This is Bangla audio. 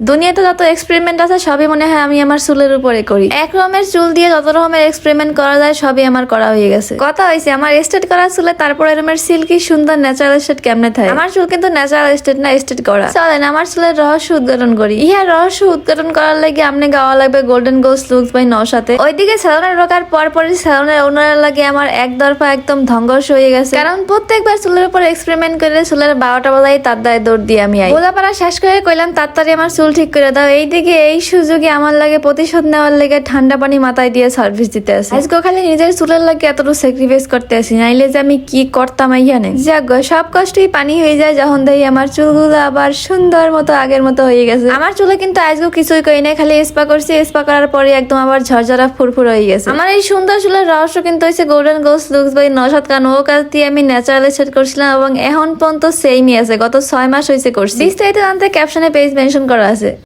দুনিয়াতে যত এক্সপেরিমেন্ট আছে, সবই মনে হয় আমি আমার চুলের উপরে করি। এক রকমের চুল দিয়ে যত রকমের এক্সপেরিমেন্ট করা যায়, সবই আমার করা হয়ে গেছে। কথা হয়েছে আমার স্টেট করা চুলে তারপর এরকমের সিল্কি সুন্দর ন্যাচারাল স্টেট কেমনে থাকে? আমার চুল কিন্তু ন্যাচারাল স্টেট না স্টেট করা। চলেন, আমার চুলের রহস্য উদ্ঘাটন করি। ইহা রহস্য উদ্ঘাটন করার লাগে আপনি গাওয়া লাগবে গোল্ডেন গোলস লুকস বাই নসাতে ওইদিকে স্যালনে ঢোকার পর পরই স্যালনের ওনারের লাগে আমার এক দরফা একদম ধ্বংস হয়ে গেছে। কারণ প্রত্যেকবার চুলের উপর এক্সপেরিমেন্ট করে চুলের বারোটা বাজাই তার দায় দৌড় দিয়ে আমি আই। বোঝাপড়া শেষ করে কইলাম তাড়াতাড়ি আমার চুল ঠিক করে দাও। এইদিকে এই সুযোগে আমার লাগে প্রতিশোধ নেওয়ার লেগে ঠান্ডা পানি মাথায় দিয়ে সার্ভিস দিতে আসে। আজকে খালি নিজের চুলের লাগে এতটুকু স্যাক্রিফাইস করতে আসি, নাইলে যে আমি কি করতাম এইখানে। যাক সব কষ্টই পানি হয়ে যায় যখন দেখি আমার চুলগুলো আবার সুন্দর মতো আগের মতো হয়ে গেছে। আমার চুলে কিন্তু আজকে কিছুই করি নাই, খালি স্পা করছি। স্পা করার পরে একদম আবার ঝরঝরা ফুরফুর হয়ে গেছে। আমার এই সুন্দর চুলের রহস্য কিন্তু হয়েছে গোল্ডেন গোলস লুকস বাই নসাদ কারণ ও কাজ দিয়ে আমি ন্যাচারাল সেট করছিলাম এবং এখন পর্যন্ত সেমই আছে। গত ছয় মাস হয়েছে করছি। বিস্তারিত জানতে ক্যাপশনে পেজ মেনশন করা আছে। ます。